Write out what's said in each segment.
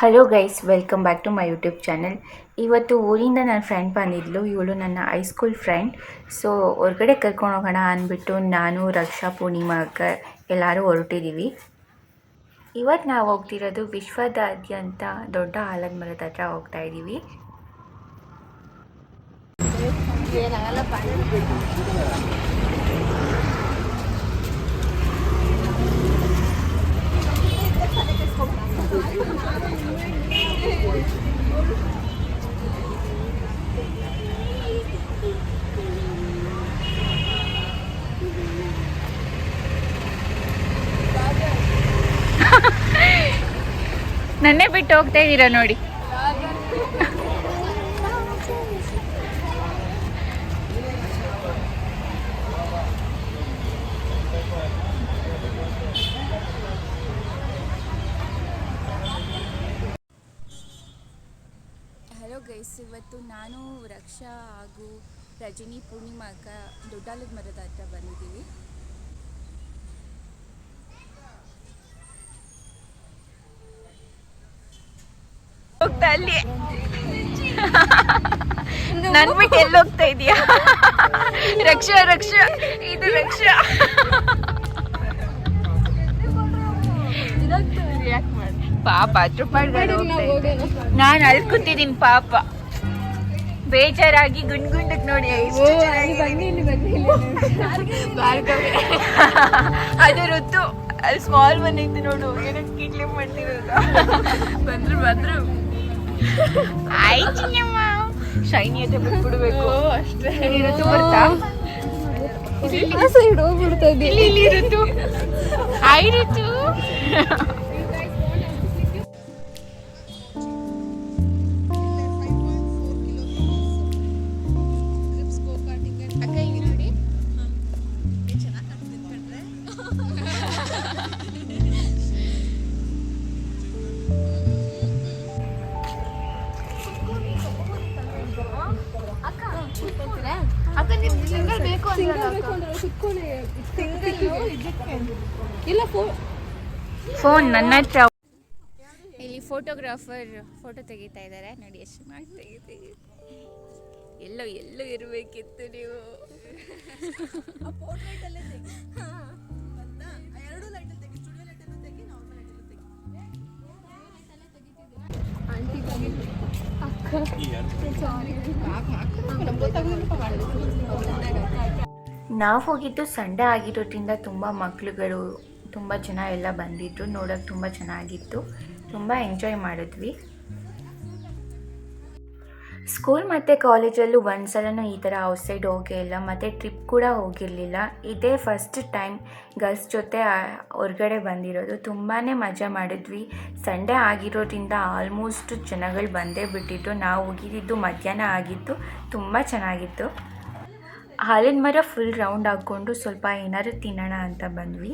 Hello guys welcome back to my YouTube channel ಇವತ್ತು ಊರಿಂದ ನನ್ನ ಫ್ರೆಂಡ್ ಬಂದಿದ್ಲು. ಇವಳು ನನ್ನ ಹೈಸ್ಕೂಲ್ ಫ್ರೆಂಡ್ ಸೊ ಹೊರಗಡೆ ಕರ್ಕೊಂಡು ಹೋಗೋಣ ಅಂದ್ಬಿಟ್ಟು ನಾನು, ರಕ್ಷಾ, ಪೂರ್ಣಿಮಾ ಅಕ್ಕ ಎಲ್ಲರೂ ಹೊರಟಿದ್ದೀವಿ ಇವತ್ತು ನಾವು ಹೋಗ್ತಿರೋದು ವಿಶ್ವದಾದ್ಯಂತ ದೊಡ್ಡ ಆಲದ ಮರದ ಹತ್ರ ಹೋಗ್ತಾ ಇದ್ದೀವಿ ನನ್ನೇ ಬಿಟ್ಟು ಹೋಗ್ತಾ ಇದ್ದೀರಾ ನೋಡಿ ಹಲೋ ಗೈಸ್ ಇವತ್ತು ನಾನು ರಕ್ಷಾ ಹಾಗೂ ರಜನಿ ಪೂರ್ಣಿಮಾ ಅಕ್ಕ ದೊಡ್ಡಾಲದ ಮರದ ಹತ್ರ ಬಂದಿದ್ದೀವಿ. ಹೋಗ್ತಾ ಅಲ್ಲಿ. ನನ್ ಬಿಟ್ಟು ಎಲ್ಲಿ ಹೋಗ್ತಾ ಇದೀಯಾ? ರಕ್ಷಾ ರಕ್ಷಾ ಇದು ರಕ್ಷಾ. ಪಾಪ ನಾನು ಅಲ್ಲಿ ಕೂತಿದ್ದೀನಿ ಪಾಪ. ಬೇಜಾರಾಗಿ ಗುಂಡ್ ಗುಂಡಕ್ ನೋಡಿ. ಅದು ಋತು ಅಲ್ಲಿ ಸ್ಮಾಲ್ ಬಂದೈತೆ ನೋಡು ಏನಕ್ಕೆ ಕಿಟ್ಲಿ ಮಾಡ್ತಿರೋದು. ಬಂದ್ರು ಬಂದ್ರು. ಆಯ್ತು ನಿಮ್ಮ ಶೈನಿ ಬಿಟ್ಬಿಡ್ಬೇಕು. ಅಷ್ಟೇ. ಋತು ಬರ್ತಾ? ಇದ್ದೆ ಇಲ್ಲಿ ಋತು. ಆಯ್ ಋತು. ಫೋನ್ ನನ್ನ ಹತ್ರ ಇಲ್ಲಿ ಫೋಟೋಗ್ರಾಫರ್ ಫೋಟೋ ತೆಗಿತಾ ಇದ್ದಾರೆ. ನೋಡಿ ಎಷ್ಟು ಚೆನ್ನಾಗಿ ತೆಗಿತೀವಿ ಎಲ್ಲೋ ಎಲ್ಲೋ ಇರಬೇಕಿತ್ತು ನೀವು. ನಾವು ಹೋಗಿದ್ದು ಸಂಡೆ ಆಗಿರೋದ್ರಿಂದ ತುಂಬ ಮಕ್ಳುಗಳು ತುಂಬ ಜನ ಎಲ್ಲ ಬಂದಿದ್ರು ನೋಡೋಕ್ಕೆ ತುಂಬ ಚೆನ್ನಾಗಿತ್ತು. ತುಂಬ ಎಂಜಾಯ್ ಮಾಡಿದ್ವಿ. ಸ್ಕೂಲ್ ಮತ್ತು ಕಾಲೇಜಲ್ಲೂ ಒಂದು ಸಲನೂ ಈ ಥರ ಔಟ್ಸೈಡ್ ಹೋಗೇ ಇಲ್ಲ, ಮತ್ತು ಟ್ರಿಪ್ ಕೂಡ ಹೋಗಿರಲಿಲ್ಲ. ಇದೇ ಫಸ್ಟ್ ಟೈಮ್ ಗರ್ಲ್ಸ್ ಜೊತೆ ಹೊರಗಡೆ ಬಂದಿರೋದು. ತುಂಬಾ ಮಜಾ ಮಾಡಿದ್ವಿ. ಸಂಡೇ ಆಗಿರೋದ್ರಿಂದ ಆಲ್ಮೋಸ್ಟ್ ಜನಗಳು ಬಂದೇ ಬಿಟ್ಟಿದ್ದು ನಾವು ಹೋಗಿದ್ದು ಮಧ್ಯಾಹ್ನ ಆಗಿತ್ತು. ತುಂಬ ಚೆನ್ನಾಗಿತ್ತು. ಹಾಲಿನ ಮರ ಫುಲ್ ರೌಂಡ್ ಹಾಕ್ಕೊಂಡು ಸ್ವಲ್ಪ ಏನಾದರೂ ತಿನ್ನೋಣ ಅಂತ ಬಂದ್ವಿ.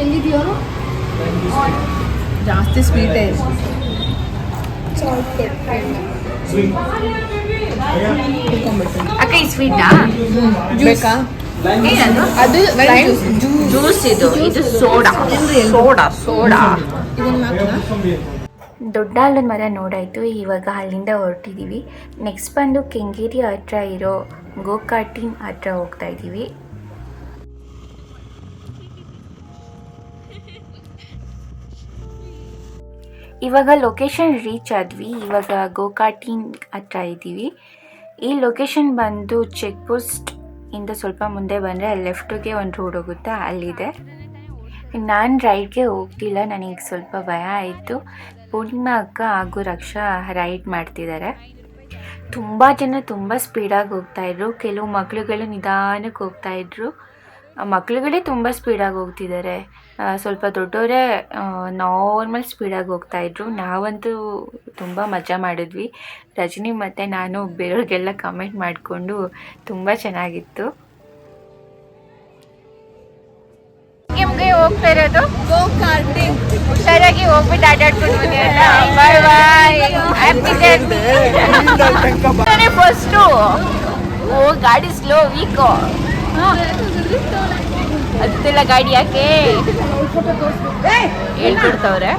ಎಲ್ಲಿದೆಯೋ ಜಾಸ್ತಿ ಸ್ವೀಟ್ ಇದೆ ಅಕ್ಕ ಈ ಸ್ವೀಟಾ ಬೇಕಾ? ಅದು ಜ್ಯೂಸ್ ಇದು ಇದು ಸೋಡಾ ಸೋಡಾ ಸೋಡಾ? ದೊಡ್ಡ ಆಲದ ಮರ ನೋಡಾಯ್ತು ಇವಾಗ ಅಲ್ಲಿಂದ ಹೊರಟಿದ್ದೀವಿ ನೆಕ್ಸ್ಟ್ ಬಂದು ಕೆಂಗೇರಿ ಹತ್ರ ಇರೋ ಗೋಕಾಟಿನ್ ಹತ್ರ ಹೋಗ್ತಾ ಇದ್ದೀವಿ ಇವಾಗ ಲೊಕೇಶನ್ ರೀಚ್ ಆದ್ವಿ. ಇವಾಗ ಗೋಕಾಟಿನ್ ಹತ್ರ ಇದ್ದೀವಿ. ಈ ಲೊಕೇಶನ್ ಬಂದು ಚೆಕ್ ಪೋಸ್ಟ್ ಇಂದ ಸ್ವಲ್ಪ ಮುಂದೆ ಬಂದರೆ ಅಲ್ಲಿ ಲೆಫ್ಟಿಗೆ ಒಂದು ರೋಡ್ ಹೋಗುತ್ತೆ, ಅಲ್ಲಿದೆ. ನಾನು ರೈಡ್ಗೆ ಹೋಗ್ತಿಲ್ಲ, ನನಗೆ ಸ್ವಲ್ಪ ಭಯ ಆಯಿತು. ಪೂರ್ಣಿಮಾ ಅಕ್ಕ ಹಾಗೂ ರಕ್ಷಾ ರೈಡ್ ಮಾಡ್ತಿದ್ದಾರೆ ತುಂಬ ಜನ ತುಂಬ ಸ್ಪೀಡಾಗಿ ಹೋಗ್ತಾಯಿದ್ರು ಕೆಲವು ಮಕ್ಳುಗಳು ನಿಧಾನಕ್ಕೆ ಹೋಗ್ತಾಯಿದ್ರು ಮಕ್ಳುಗಳೇ ತುಂಬ ಸ್ಪೀಡಾಗಿ ಹೋಗ್ತಿದ್ದಾರೆ ಸ್ವಲ್ಪ ದೊಡ್ಡವರೇ ನಾರ್ಮಲ್ ಸ್ಪೀಡಾಗಿ ಹೋಗ್ತಾಯಿದ್ರು ನಾವಂತೂ ತುಂಬ ಮಜಾ ಮಾಡಿದ್ವಿ. ರಜನಿ ಮತ್ತು ನಾನು ಬೇರೆಯವ್ರಿಗೆಲ್ಲ ಕಮೆಂಟ್ ಮಾಡಿಕೊಂಡು ತುಂಬ ಚೆನ್ನಾಗಿತ್ತು. ಹೋಗ್ತಾ ಇರೋದು? ಹುಷಾರಾಗಿ ಹೋಗ್ಬಿಟ್ಟು ಆಟಾಡ್ಕೊಂಡು ಫಸ್ಟು ಓ ಗಾಡಿ ಸ್ಲೋ ವೀಕು ಹತ್ತಿಲ್ಲ ಗಾಡಿ ಯಾಕೆ? ಹೇಳ್ಕೊಡ್ತವ್ರೆ.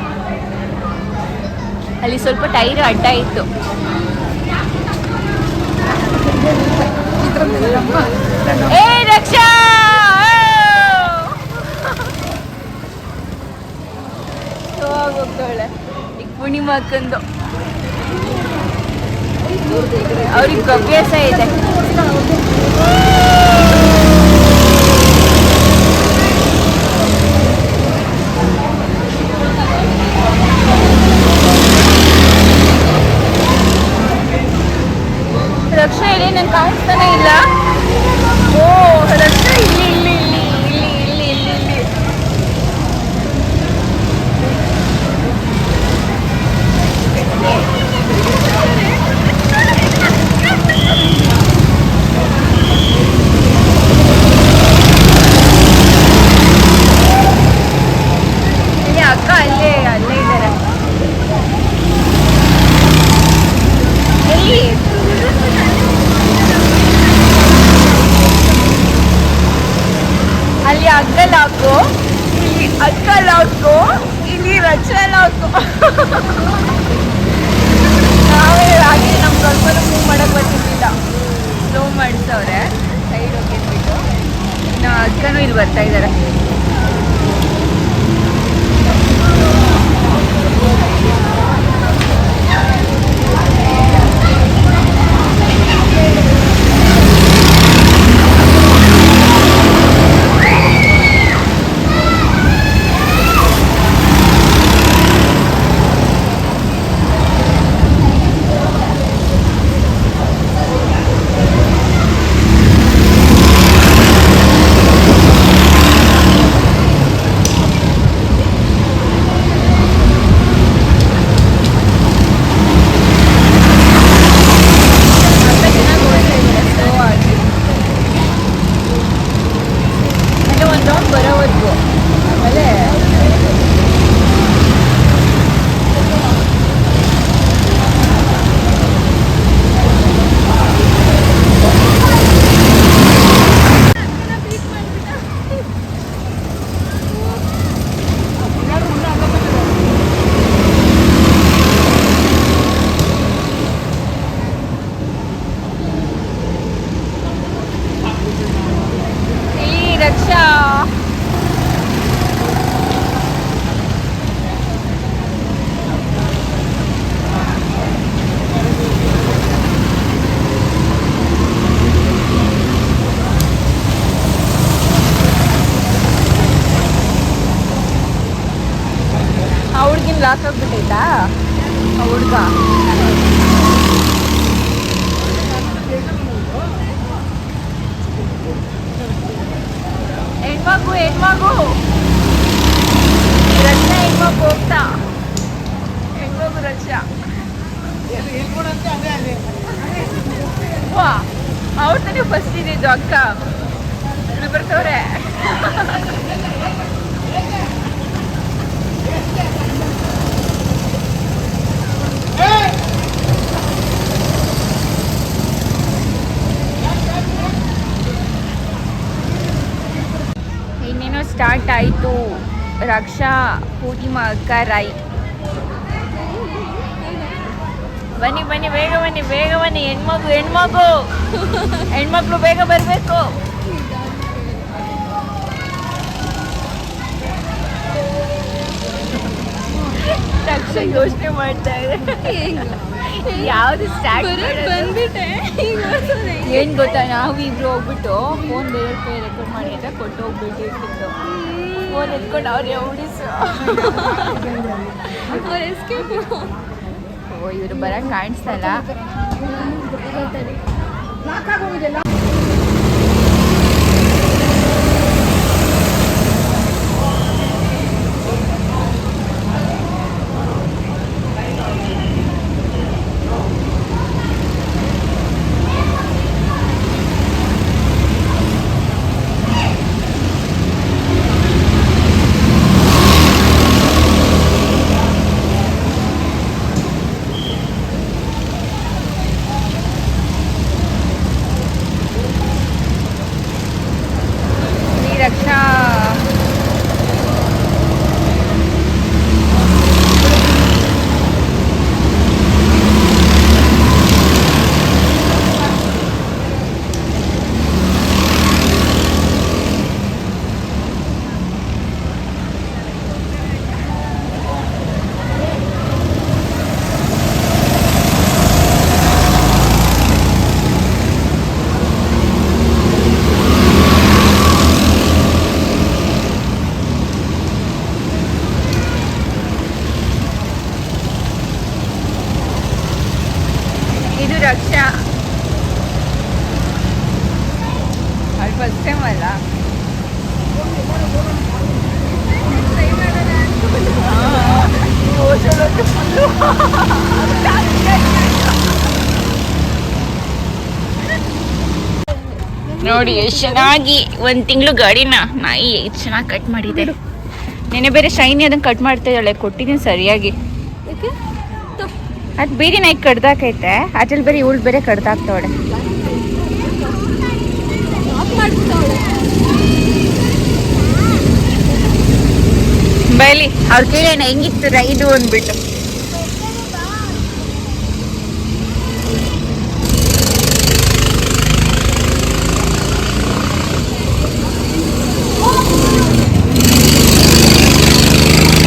ಅಲ್ಲಿ ಸ್ವಲ್ಪ ಟೈರ್ ಅಡ್ಡ ಇತ್ತು. ಏ ರಕ್ಷಾ! ಹೋಗ್ತಾಳೆ ಈಗ ಪೂರ್ಣಿಮಾ ಹಾಕೊಂಡು ಅವ್ರಿಗೆ ಅಭ್ಯಾಸ ಇದೆ. ಲಕ್ಷ ಹೇಳಿ ನಂಗೆ ಕಾಣಿಸ್ತಾನೆ ಇಲ್ಲ? ಓ ದಕ್ಷಿಣ ರಚಲ್ ಹಾಕು ನಾವೇ ಹಾಗೆ ನಮ್ಮ ಸ್ವಲ್ಪ ಮೂವ್ ಮಾಡಕ್ ಬರ್ತಿರ್ಲಿಲ್ಲ. ಸ್ಲೋ ಮಾಡಿಸವ್ರೆ. ಸೈಡ್ ಹೋಗಿದ್ಬಿಟ್ಟು ಇನ್ನು ಅಕ್ಕನೂ ಇಲ್ಲಿ ಬರ್ತಾ ಇದ್ದಾರೆ ಅಕ್ಕ ಚೆನ್ನಾಗಿ ಓಡ್ತಾ ಇದ್ದಾರೆ ಸ್ಲೋ ಆಗಿ ಮತ್ತೆ ಒಂದು ರೌಂಡ್ ಬರೋವರೆಗೂ ಆಮೇಲೆ ಈ ರಕ್ಷಾ ಆ ಹುಡ್ಗಿನ ಲಾಕ್ ಆಗ್ಬಿಟ್ಟೈತಾ ಆ ಹುಡ್ಗ ಹೆಣ್ಮಗು ಹೆಣ್ಮಗು ರಕ್ಷಾ ಹೆಣ್ಮಗು ಹೋಗ್ತಾ. ಹೆಣ್ಮಗು ರಕ್ಷಾ ಅವ್ರ ತಾನೇ ಫಸ್ಟ್ ಇದ್ದಿದ್ದು ಅಕ್ಕ. ಇಲ್ಲಿ ಬರ್ತವ್ರೆ ಸ್ಟಾರ್ಟ್ ಆಯಿತು. ರಕ್ಷಾ ಪೂರ್ಣಿಮಾ ಅಕ್ಕ ರಾಯ್ ಬನ್ನಿ ಬನ್ನಿ ಬೇಗ ಬನ್ನಿ ಬೇಗ ಬನ್ನಿ. ಹೆಣ್ಮಗು ಹೆಣ್ಮಗು. ಹೆಣ್ಮಕ್ಳು ಬೇಗ ಬರಬೇಕು. ರಕ್ಷಾ ಯೋಚನೆ ಮಾಡ್ತಾ ಇದೆ ಯಾವ್ದು ಸ್ಟಾರ್ಟ್ ಬಂದ್ಬಿಟ್ಟೆ. ಏನ್ ಗೊತ್ತಾ ನಾವು ಇಬ್ರು ಹೋಗ್ಬಿಟ್ಟು ಫೋನ್ ಬೇರೆ ಕೈ ರೆಕಾರ್ಡ್ ಮಾಡಿ ಅಂತ ಕೊಟ್ಟು ಹೋಗ್ಬಿಟ್ಟು ಫೋನ್ ಎತ್ಕೊಂಡು ಅವ್ರೆ ಓಡಿಸು ಅವ್ರ escape. ಓ ಇವ್ರು ಬರಕ್ ಕಾಣಿಸ್ತಲ್ಲ ಅಲ್ಲ ನೋಡಿ ಎಷ್ಟು ಚೆನ್ನಾಗಿ ಒಂದು ತಿಂಗಳು ಗಾಡಿನ ನಾಯಿ ಎಷ್ಟು ಚೆನ್ನಾಗಿ ಕಟ್ ಮಾಡಿದೆ. ನೆನೆ ಬೇರೆ ಶೈನಿ ಅದನ್ನ ಕಟ್ ಮಾಡ್ತಾ ಇದ್ದಾಳೆ ಕೊಟ್ಟಿದ್ದೀನಿ ಸರಿಯಾಗಿ. ಅದು ಬೇರೆ ನಾಯಿ ಕಡ್ದಾಕೈತೆ ಅದ್ರಲ್ಲಿ ಬೇರೆ ಇವಳು ಬೇರೆ ಕಡ್ದಾಕ್ತವಳೆ. ಬೈಲಿ ಅವ್ರು ಕೇಳೋಣ ಹೆಂಗಿತ್ತು ರೈಡು ಅಂದ್ಬಿಟ್ಟು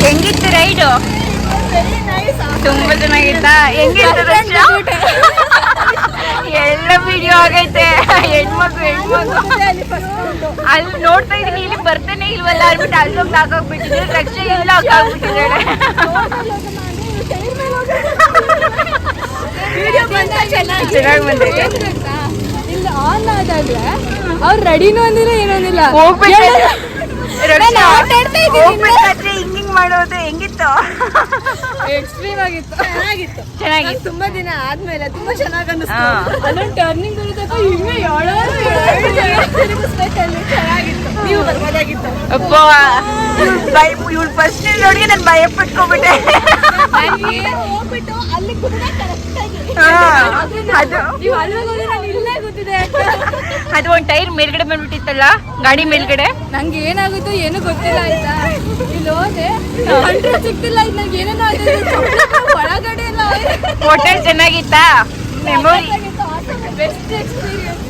ಹೆಂಗಿತ್ತು ರೈಡು ತುಂಬಾ ದರ್ಶನ? ಎಲ್ಲ ವಿಡಿಯೋ ಆಗೈತೆ. ಹೆಣ್ಮಗು ಹೆಣ್ಮಗು ಅಲ್ಲಿ ನೋಡ್ತಾ ಇದೀನಿ ಇಲ್ಲಿ ಬರ್ತಾನೆ ಇಲ್ವಲ್ಲ ಅಂದ್ಬಿಟ್ಟು ಅಲ್ಲೋಗಿ ಹಾಕೋಗ್ಬಿಟ್ಟಿದ್ರೆ ರಕ್ಷೆ ಇಲ್ಲ ಹಾಕಾಗ್ಬಿಟ್ಟಿದ್ದಾಳೆ ಚೆನ್ನಾಗಿ ಬಂದೈತೆ ಇಲ್ಲ ಆನ್ ಆದಾಗ ಅವ್ರು ರೆಡಿನೂ ಅಂದಿಲ್ಲ ಏನೂ ಅಂದಿಲ್ಲ. ಹೋಗ್ಬೇಕಾದ್ರೆ ಮಾಡೋದು ಹೆಂಗಿತ್ತು? ಎಕ್ಸ್ಟ್ರೀಮ್ ಆಗಿತ್ತು. ಚೆನ್ನಾಗಿತ್ತು. ಚೆನ್ನಾಗಿತ್ತು. ತುಂಬಾ ದಿನ ಆದ್ಮೇಲೆ ತುಂಬಾ ಚೆನ್ನಾಗಿ ಅನ್ನಿಸ್ತು. ಅನಿಸ್ತು ಅಲ್ಲೊಂದು ಟರ್ನಿಂಗ್ ಬರುತ್ತಪ್ಪ ಇನ್ನೂ ತಿರುಗಿಸ್ಬೇಕಲ್ಲಿ ಚೆನ್ನಾಗಿತ್ತು. ನೀವು ಬರ್ಬೋದಾಗಿತ್ತು. ಅಪ್ಪ ಭಯ ಇವಳು ಫಸ್ಟ್ ನೋಡಿ ನಾನು ಭಯ ಪಟ್ಕೊಂಡ್ಬಿಟ್ಟೆ ಹೋಗ್ಬಿಟ್ಟು ಅಲ್ಲಿ ಕುದುರೆ ಕರೆಕ್ಟ್ ಅದು. ಒಂದ್ ಅಲ್ಲಿ ಹೋದ್ರೆ ಇಲ್ಲೇ ಗೊತ್ತಿದೆ ಅದು ಒಂದು ಟೈರ್ ಮೇಲ್ಗಡೆ ಬಂದ್ಬಿಟ್ಟಿತ್ತಲ್ಲ ಗಾಡಿ ಮೇಲ್ಗಡೆ? ನಂಗೆ ಏನಾಗುತ್ತೋ ಏನು ಗೊತ್ತಿಲ್ಲ ಆಯ್ತಾ? ಇಲ್ಲಿ ಹೋದೆ ಕಂಟ್ರೋಲ್ ಸಿಗ್ತಿಲ್ಲ ಇದು ನಂಗೆ ಏನೇನೋ ಒಳಗಡೆ ಎಲ್ಲ ಹೋಟೆಲ್ ಚೆನ್ನಾಗಿತ್ತಾ? ಮೆಮೊರಿ ಬೆಸ್ಟ್ ಎಕ್ಸ್ಪೀರಿಯನ್ಸ್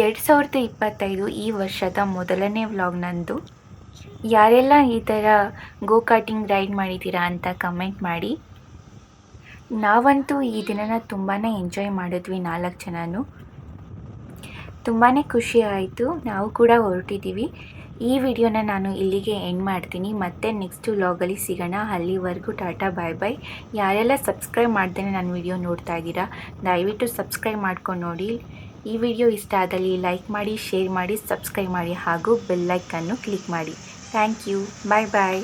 ಎರಡು ಸಾವಿರದ ಇಪ್ಪತ್ತೈದು ಈ ವರ್ಷದ ಮೊದಲನೇ ವ್ಲಾಗ್ ನಂದು. ಯಾರೆಲ್ಲ ಈ ಥರ ಗೋ ಕಾರ್ಟಿಂಗ್ ರೈಡ್ ಮಾಡಿದ್ದೀರಾ ಅಂತ ಕಮೆಂಟ್ ಮಾಡಿ. ನಾವಂತೂ ಈ ದಿನನ ತುಂಬಾ ಎಂಜಾಯ್ ಮಾಡಿದ್ವಿ ನಾಲ್ಕು ಜನನೂ. ತುಂಬಾ ಖುಷಿ ಆಯಿತು, ನಾವು ಕೂಡ ಹೊರಟಿದ್ದೀವಿ. ಈ ವಿಡಿಯೋನ ನಾನು ಇಲ್ಲಿಗೆ ಎಂಡ್ ಮಾಡ್ತೀನಿ. ಮತ್ತೆ ನೆಕ್ಸ್ಟ್ ವ್ಲಾಗಲ್ಲಿ ಸಿಗೋಣ. ಅಲ್ಲಿವರೆಗೂ ಟಾಟಾ ಬಾಯ್ ಬಾಯ್ ಯಾರೆಲ್ಲ ಸಬ್ಸ್ಕ್ರೈಬ್ ಮಾಡ್ದೇ ನನ್ನ ವಿಡಿಯೋ ನೋಡ್ತಾ ಇದ್ದೀರಾ, ದಯವಿಟ್ಟು ಸಬ್ಸ್ಕ್ರೈಬ್ ಮಾಡ್ಕೊಂಡು ನೋಡಿ. ಈ ವಿಡಿಯೋ ಇಷ್ಟ ಆದಲ್ಲಿ ಲೈಕ್ ಮಾಡಿ ಶೇರ್ ಮಾಡಿ ಸಬ್ಸ್ಕ್ರೈಬ್ ಮಾಡಿ ಹಾಗೂ ಬೆಲ್ಲೈಕನ್ನು ಕ್ಲಿಕ್ ಮಾಡಿ. Thank you bye bye